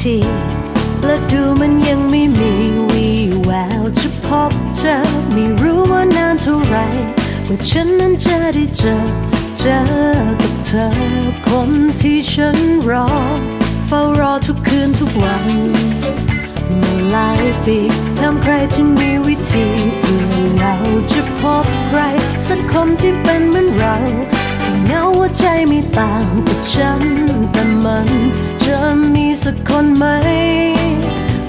ที และดูมันยังไม่มีวีแววจะพบเจอไม่รู้ว่านานเท่าไรว่าฉันนั้นจะได้เจอ เจอกับเธอ คนที่ฉันรอ เฝ้ารอทุกคืนทุกวันมาหลายปีทำใครที่มีวิธีเพื่อเราจะพบใคร สักคนที่เป็นเหมือนเรา ที่เหงาหัวใจไม่ต่างกับฉันแต่มัน สักคนไหม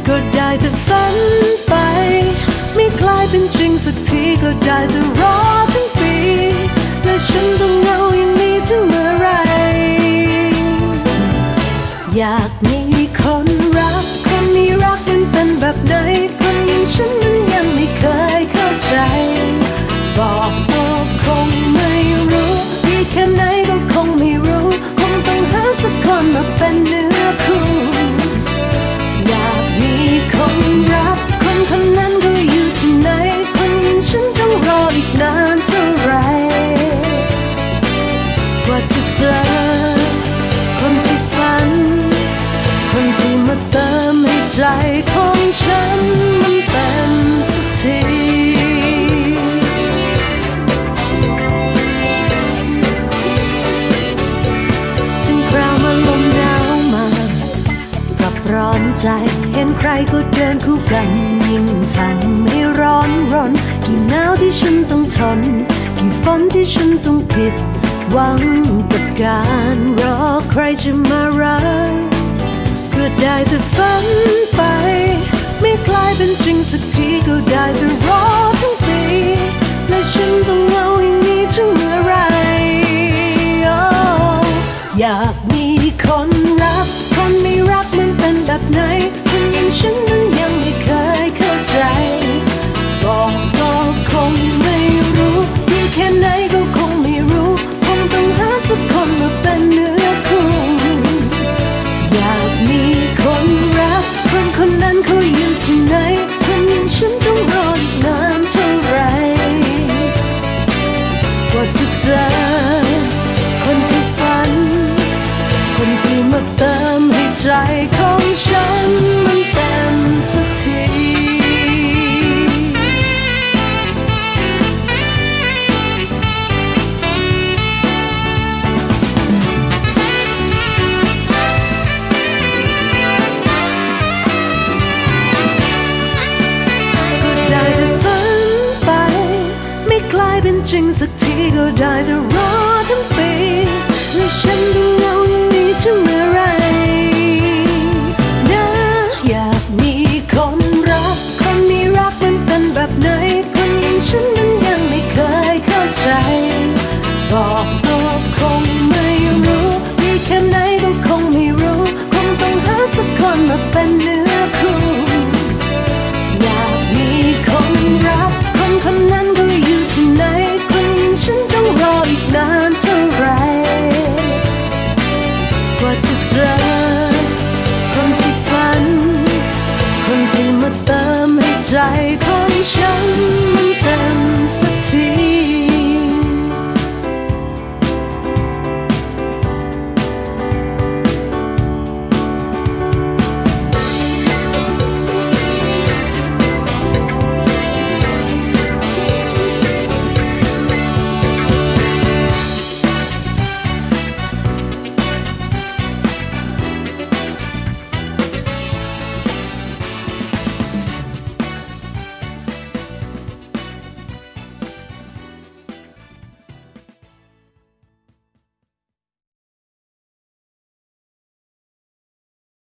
ก็ได้แต่ฝันไป ไม่กลายเป็นจริงสักทีก็ได้แต่รอทั้งปีและฉันต้องเหงาอย่าง ใจ เห็นใครก็เดินคู่กันยิ่งทำให้ร้อนรนกี่หนาวที่ฉันต้องทน กี่ฝนที่ฉันต้องผิดหวังกับการรอใครจะมารักก็ได้แต่ฝันไป ไม่กลายเป็นจริงสักทีก็ได้แต่รอทั้งปีและฉันต้องเหงาอย่างนี้ถึงเมื่อไร Oh อยากมีคนรัก คนไม่รัก มันเป็นแบบไหนคนอย่างฉัน จริงสักทีก็ได้แต่รอทั้งปีและฉันก็เหงาอย่างนี้ถึงเมื่อไร 再谈相。